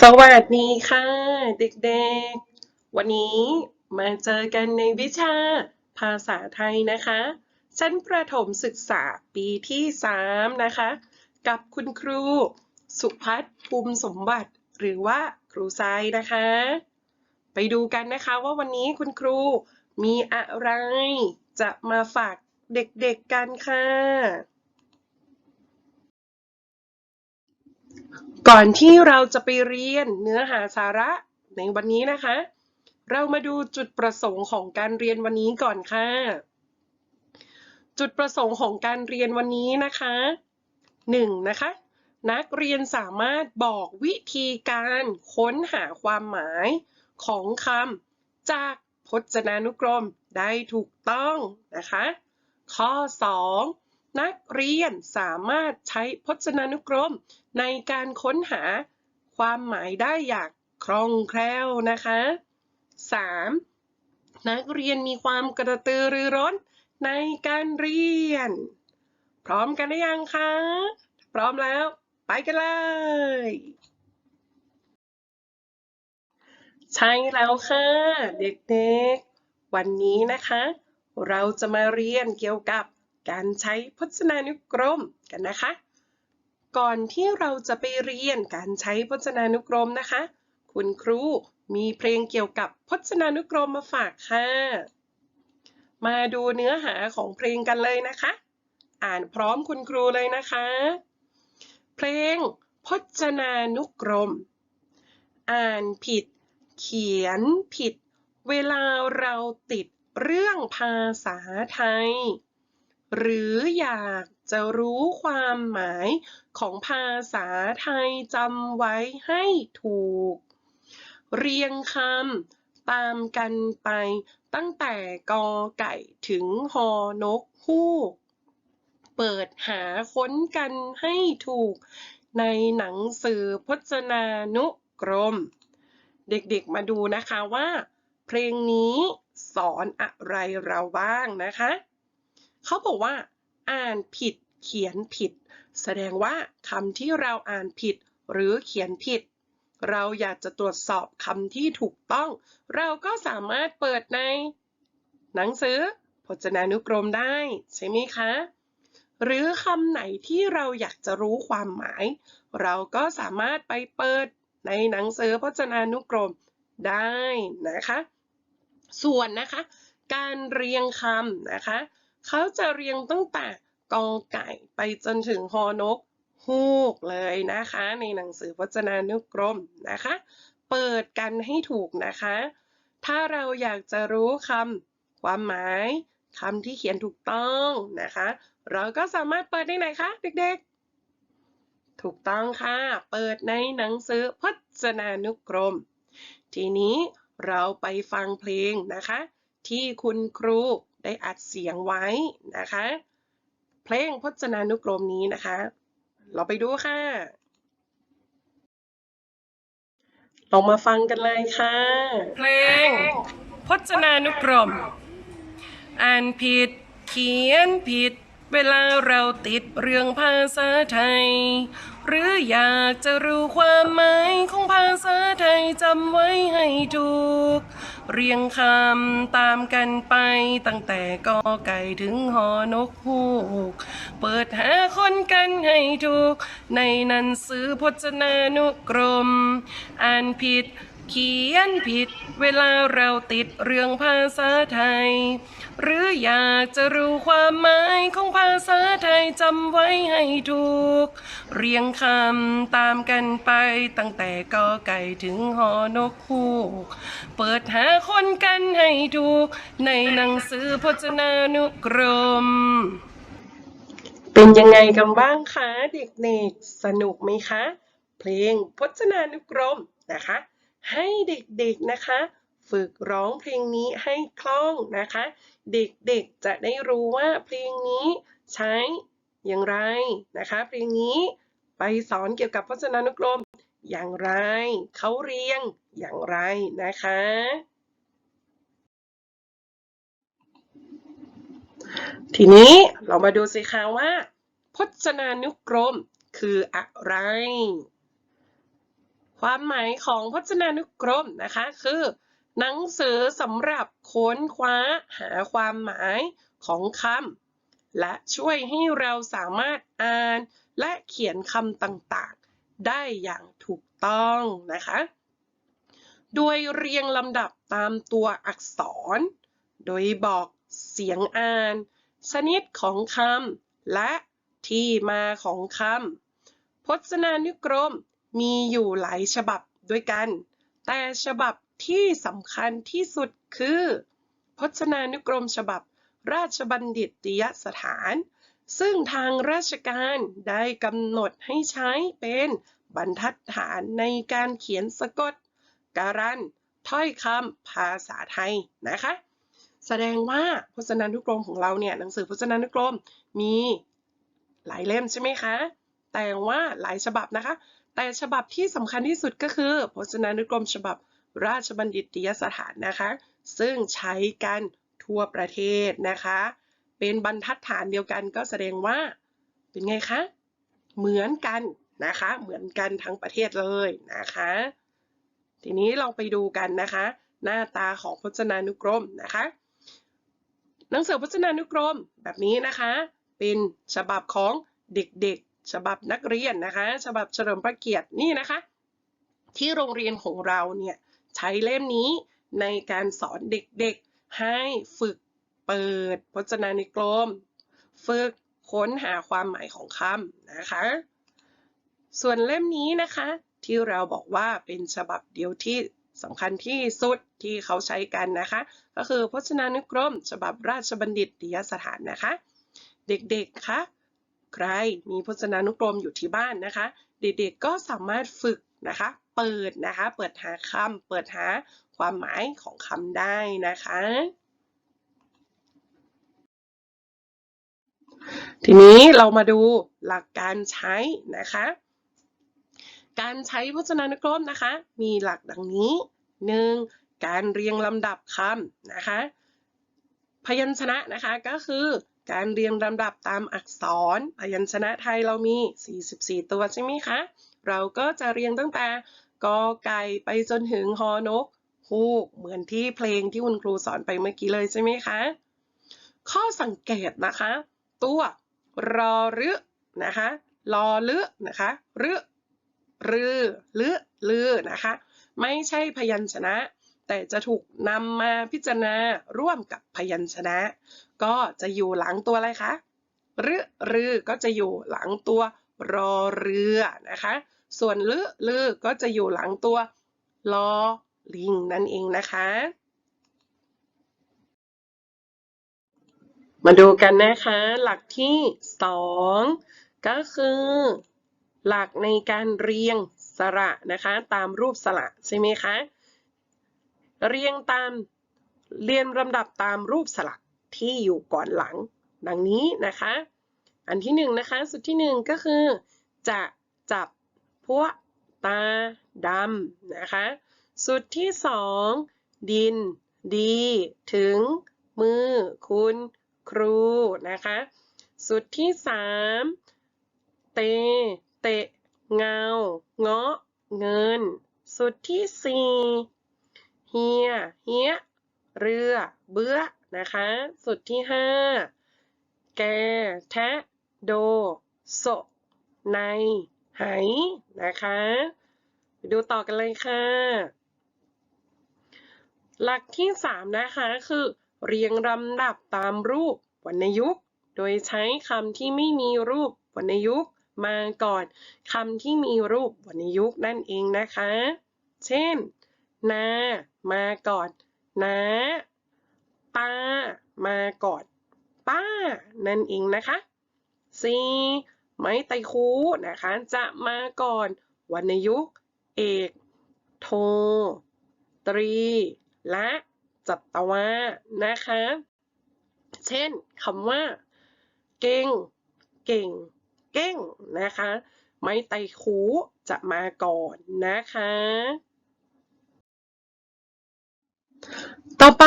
สวัสดีค่ะเด็กๆ วันนี้มาเจอกันในวิชาภาษาไทยนะคะชั้นประถมศึกษาปีที่ 3 นะคะ กับคุณครูสุพัฒน์ภูมิสมบัติ หรือว่าครูทรายนะคะ ไปดูกันนะคะว่าวันนี้คุณครูมีอะไรจะมาฝากเด็กๆกันค่ะ ก่อนที่เราจะไปเรียนเนื้อหาสาระในวันนี้นะคะ เรามาดูจุดประสงค์ของการเรียนวันนี้ก่อนค่ะ จุดประสงค์ของการเรียนวันนี้นะคะหนึ่งนะคะ นักเรียนสามารถบอกวิธีการค้นหาความหมายของคำจากพจนานุกรมได้ถูกต้องนะคะ ข้อ 2 นักเรียนสามารถใช้พจนานุกรม ในการค้นหาความหมายได้อย่างคล่องแคล่วนะคะ 3. นักเรียนมีความกระตือรือร้นในการเรียน พร้อมกันหรือยังคะ พร้อมแล้ว ไปกันเลย ใช่แล้วค่ะ เด็กๆ วันนี้นะคะ เราจะมาเรียนเกี่ยวกับ การใช้พจนานุกรมกันนะคะ ก่อนที่เราจะไปเรียนการใช้พจนานุกรมนะคะ คุณครูมีเพลงเกี่ยวกับพจนานุกรมมาฝากค่ะ มาดูเนื้อหาของเพลงกันเลยนะคะ อ่านพร้อมคุณครูเลยนะคะ เพลงพจนานุกรม อ่านผิด เขียนผิด เวลาเราติดเรื่องภาษาไทย หรืออยากจะรู้ความหมายของภาษาไทยจำไว้ให้ถูก เรียงคำตามกันไปตั้งแต่กอไก่ถึงฮอนกฮูก เปิดหาค้นกันให้ถูกในหนังสือพจนานุกรม เด็กๆมาดูนะคะว่า เพลงนี้สอนอะไรเราบ้างนะคะ เขาบอกว่า อ่านผิด เขียนผิด แสดงว่าคำที่เราอ่านผิด หรือเขียนผิด เราอยากจะตรวจสอบคำที่ถูกต้อง เราก็สามารถเปิดใน หนังสือพจนานุกรมได้ใช่ไหมคะ หรือคำไหนที่เราอยากจะรู้ความหมาย เราก็สามารถไปเปิดในหนังสือพจนานุกรมได้นะคะ ส่วนนะคะ การเรียงคำนะคะ เขาจะเรียงตั้งแต่กอไก่ไปจนถึงฮอนกฮูกเลยนะคะ ในหนังสือพจนานุกรมนะคะ เปิดกันให้ถูกนะคะ ถ้าเราอยากจะรู้คำความหมายคำที่เขียนถูกต้องนะคะ เราก็สามารถเปิดได้ไหนคะเด็กๆ ถูกต้องค่ะ เปิดในหนังสือพจนานุกรม ทีนี้เราไปฟังเพลงนะคะ ที่คุณครู ได้อัดเสียงไว้นะคะ เพลงพจนานุกรมนี้นะคะ เราไปดูค่ะลองมาฟังกันเลยค่ะ เพลง พจนานุกรม อ่านผิด เขียนผิด เวลาเราติดเรื่องภาษาไทย หรืออยากจะรู้ความหมายของภาษาไทยจำไว้ให้ถูก เรียงคำตามกันไปตั้งแต่กอไก่ถึงหอนกฮูก เปิดหาคนกันให้ถูก ในหนังสือพจนานุกรม อ่านผิด เขียนผิดเวลาเราติดเรื่องภาษาไทย หรืออยากจะรู้ความหมายของภาษาไทยจำไว้ให้ถูก เรียงคำตามกันไปตั้งแต่กอไก่ถึงหอนกฮูก เปิดหาคนกันให้ถูก ในหนังสือพจนานุกรม เป็นยังไงกันบ้างคะเด็กๆสนุกไหมคะ เพลงพจนานุกรมนะคะ ให้เด็กๆนะคะ ฝึกร้องเพลงนี้ให้คล่องนะคะ เด็กๆจะได้รู้ว่าเพลงนี้ใช้อย่างไรนะคะ เพลงนี้ไปสอนเกี่ยวกับพจนานุกรมอย่างไร เขาเรียงอย่างไรนะคะ ทีนี้เรามาดูสิคะว่า พจนานุกรมคืออะไร ความหมายของพจนานุกรมนะคะคือ หนังสือสำหรับค้นคว้าหาความหมายของคำและช่วยให้เราสามารถอ่านและเขียนคำต่างๆ ได้อย่างถูกต้องนะคะ โดยเรียงลำดับตามตัวอักษร โดยบอกเสียงอ่าน ชนิดของคำและที่มาของคำพจนานุกรม มีอยู่หลายฉบับด้วยกัน แต่ฉบับที่สำคัญที่สุดคือ พจนานุกรมฉบับราชบัณฑิตยสถาน ซึ่งทางราชการได้กำหนดให้ใช้เป็นบรรทัดฐานในการเขียนสะกด การันถ้อยคำภาษาไทยนะคะ แสดงว่าพจนานุกรมของเราเนี่ยหนังสือพจนานุกรมมีหลายเล่มใช่ไหมคะ แต่ว่าหลายฉบับนะคะ แต่ฉบับที่สำคัญที่สุดก็คือพจนานุกรมฉบับราชบัณฑิตยสถานนะคะ ซึ่งใช้กันทั่วประเทศนะคะ เป็นบรรทัดฐานเดียวกันก็แสดงว่าเป็นไงคะ เหมือนกันนะคะ เหมือนกันทั้งประเทศเลยนะคะ ทีนี้เราไปดูกันนะคะ หน้าตาของพจนานุกรมนะคะ หนังสือพจนานุกรมแบบนี้นะคะ เป็นฉบับของเด็กๆ ฉบับนักเรียนนะคะ ฉบับเฉลิมพระเกียรตินี่นะคะ ที่โรงเรียนของเราเนี่ยใช้เล่มนี้ในการสอนเด็กๆให้ฝึกเปิดพจนานุกรม ฝึกค้นหาความหมายของคำนะคะ ส่วนเล่มนี้นะคะ ที่เราบอกว่าเป็นฉบับเดียวที่สำคัญที่สุดที่เขาใช้กันนะคะ ก็คือพจนานุกรม ฉบับราชบัณฑิตยสถานนะคะ เด็กๆคะ ใครมีพจนานุกรมอยู่ที่บ้านนะคะ เด็กๆก็สามารถฝึกนะคะ เปิดนะคะ เปิดหาคำเปิดหาความหมายของคำได้นะคะ ทีนี้เรามาดูหลักการใช้นะคะ การใช้พจนานุกรมนะคะ มีหลักดังนี้ 1. การเรียงลำดับคำนะคะ พยัญชนะนะคะก็คือ การเรียงลำดับตามอักษรพยัญชนะไทยเรามี 44 ตัวใช่ไหมคะ เราก็จะเรียงตั้งแต่กอไก่ไปจนถึงฮอนกฮูกเหมือนที่เพลงที่คุณครูสอนไปเมื่อกี้เลยใช่ไหมคะ ข้อสังเกตนะคะ ตัวรอรึนะคะรอลึนะคะรึรือลึลือนะคะ ไม่ใช่พยัญชนะ แต่จะถูกนำมาพิจารณาร่วมกับพยัญชนะ ก็จะอยู่หลังตัวอะไรคะรึรือก็จะอยู่หลังตัวรอเรือนะคะ ส่วนลึลือก็จะอยู่หลังตัวลอลิงนั่นเองนะคะ มาดูกันนะคะ หลักที่สองก็คือ หลักในการเรียงสระนะคะ ตามรูปสระใช่ไหมคะ เรียงตามเรียนลำดับตามรูปสระที่อยู่ก่อนหลัง ดังนี้นะคะ อันที่หนึ่งนะคะสุดที่หนึ่งก็คือ จะจับพวกตาดำนะคะสุดที่สองดิน ดี ถึง มือ คุณ ครูนะคะ สุดที่สามเต เตะ เงา เงาะ เงิน สุดที่สี่ เฮีย เฮีย เรือ เบื้อ นะคะ สุดที่ห้าแก แทะ โด โสใน ไหนะคะไปดูต่อกันเลยค่ะ หลักที่สามนะคะคือ เรียงลำดับตามรูปวรรณยุกต์ โดยใช้คำที่ไม่มีรูปวรรณยุกต์มาก่อนคำที่มีรูปวรรณยุกต์นั่นเองนะคะ เช่น นามาก่อนนาป้า มาก่อนป้า นั่นเองนะคะสีไม้ไตคูนะคะ จะมาก่อนวรรณยุกต์เอก โท ตรี และจัตวานะคะ เช่นคำว่า เก่ง เก่ง เก่งนะคะ ไม้ไตคูจะมาก่อนนะคะ ต่อไป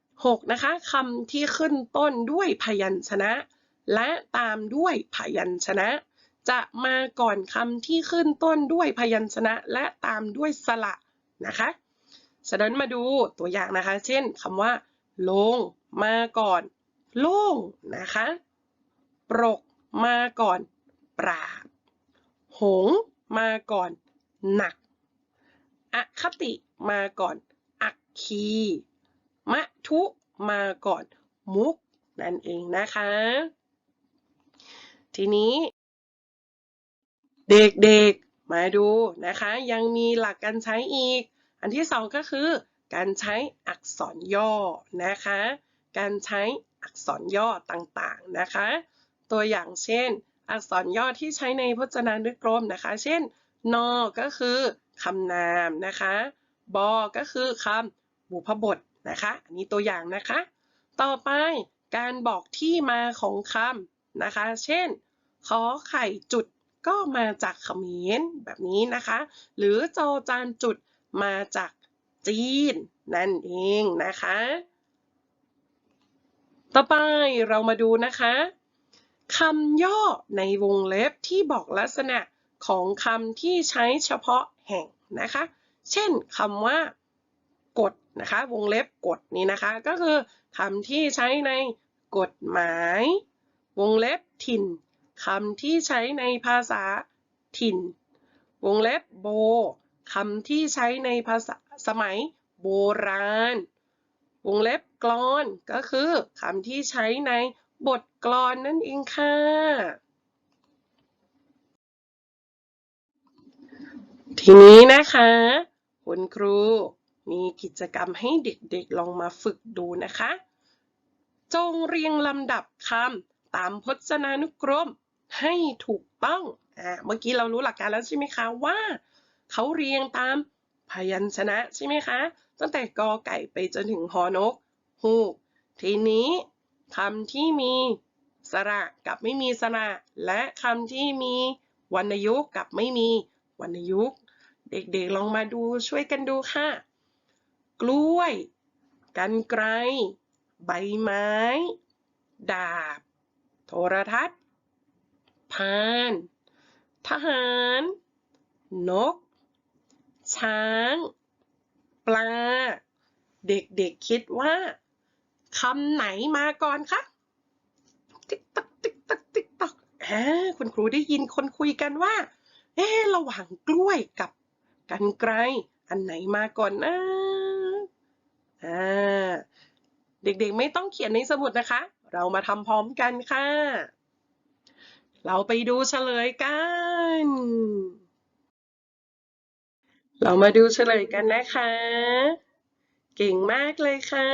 6 นะคะคำที่ขึ้นต้นด้วยพยัญชนะ และตามด้วยพยัญชนะ จะมาก่อนคำที่ขึ้นต้นด้วยพยัญชนะ และตามด้วยสระนะคะฉะนั้นมาดูตัวอย่างนะคะ เช่นคำว่า ลงมาก่อนโล่งนะคะ ปรกมาก่อน ปราบ หงมาก่อน หนัก อคติมาก่อน คี มะทุมาก่อนมุกนั่นเองนะคะ ทีนี้ เด็กๆ มาดูนะคะ ยังมีหลักการใช้อีก อันที่สองก็คือ การใช้อักษรย่อนะคะ การใช้อักษรย่อต่างๆนะคะ ตัวอย่างเช่น อักษรย่อที่ใช้ในพจนานุกรมนะคะ เช่นนอก็คือคำนามนะคะบอก็คือคำ บุพบทนะคะ อันนี้ตัวอย่างนะคะ ต่อไปการบอกที่มาของคำนะคะ เช่น ขอไข่จุดก็มาจากเขมรแบบนี้นะคะ หรือจอจานจุดมาจากจีน นั่นเองนะคะ ต่อไปเรามาดูนะคะคำย่อในวงเล็บที่บอกลักษณะของคำที่ใช้เฉพาะแห่งนะคะ เช่นคำว่ากฎ นะคะ วงเล็บกฎนี้นะคะ ก็คือคำที่ใช้ในกฎหมาย วงเล็บถิ่นคำที่ใช้ในภาษาถิ่น วงเล็บโบคำที่ใช้ในภาษาสมัยโบราณ วงเล็บกลอนก็คือคำที่ใช้ในบทกลอนนั่นเองค่ะ ทีนี้นะคะ คุณครู มีกิจกรรมให้เด็กๆลองมาฝึกดูนะคะ จงเรียงลำดับคำตามพจนานุกรมให้ถูกต้องอ่าเมื่อกี้เรารู้หลักการแล้วใช่ไหมคะว่า เขาเรียงตามพยัญชนะใช่ไหมคะ ตั้งแต่กอไก่ไปจนถึงหอนกฮูก ทีนี้คำที่มีสระกับไม่มีสระและคำที่มีวรรณยุกต์กับไม่มีวรรณยุกต์ เด็กๆลองมาดูช่วยกันดูค่ะ กล้วยกันไกร ใบไม้ ดาบ โทรทัศน์ พาน ทหาร นก ช้าง ปลา เด็กๆคิดว่าคำไหนมาก่อนคะ ติ๊กตักติ๊กตักติ๊กตักอ่าคุณครูได้ยินคนคุยกันว่า เอ๊ะ ระหว่างกล้วยกับกันไกร อันไหนมาก่อนนะ อ่าเด็กๆไม่ต้องเขียนในสมุดนะคะ เรามาทำพร้อมกันค่ะ เราไปดูเฉลยกัน เรามาดูเฉลยกันนะคะ เก่งมากเลยค่ะ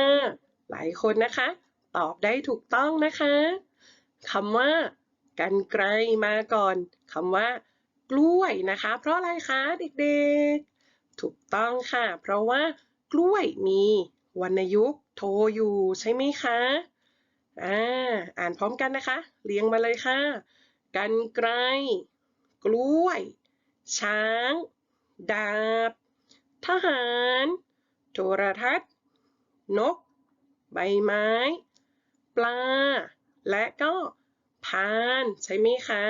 หลายคนนะคะ ตอบได้ถูกต้องนะคะคำว่ากันไกลมาก่อนคำว่า กล้วยนะคะ เพราะอะไรคะเด็กๆ ถูกต้องค่ะ เพราะว่ากล้วยมี วรรณยุกต์โทอยู่ใช่ไหมคะอ่าอ่านพร้อมกันนะคะ เรียงมาเลยค่ะ กันไกล กล้วย ช้าง ดาบ ทหาร โทรทัศน์ นก ใบไม้ ปลา และก็พานใช่ไหมคะ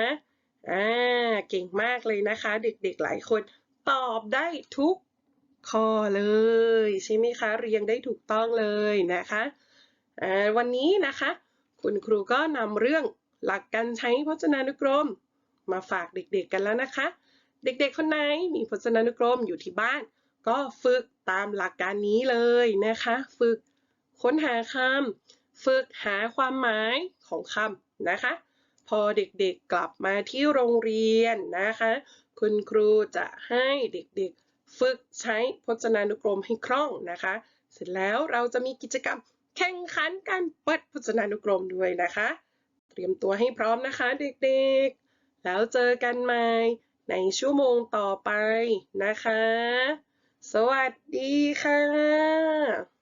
อ่าเก่งมากเลยนะคะ เด็กๆหลายคนตอบได้ทุก ข้อเลยใช่ไหมคะเรียงได้ถูกต้องเลยนะคะวันนี้นะคะ คุณครูก็นำเรื่องหลักการใช้พจนานุกรม มาฝากเด็กๆกันแล้วนะคะ เด็กๆคนไหนมีพจนานุกรมอยู่ที่บ้าน ก็ฝึกตามหลักการนี้เลยนะคะ ฝึกค้นหาคำฝึกหาความหมายของคำนะคะ พอเด็กๆกลับมาที่โรงเรียนนะคะ คุณครูจะให้เด็กๆ ฝึกใช้พจนานุกรมให้คล่องนะคะ เสร็จแล้วเราจะมีกิจกรรมแข่งขันการเปิดพจนานุกรมด้วยนะคะ เตรียมตัวให้พร้อมนะคะเด็กๆ แล้วเจอกันใหม่ในชั่วโมงต่อไปนะคะ สวัสดีค่ะ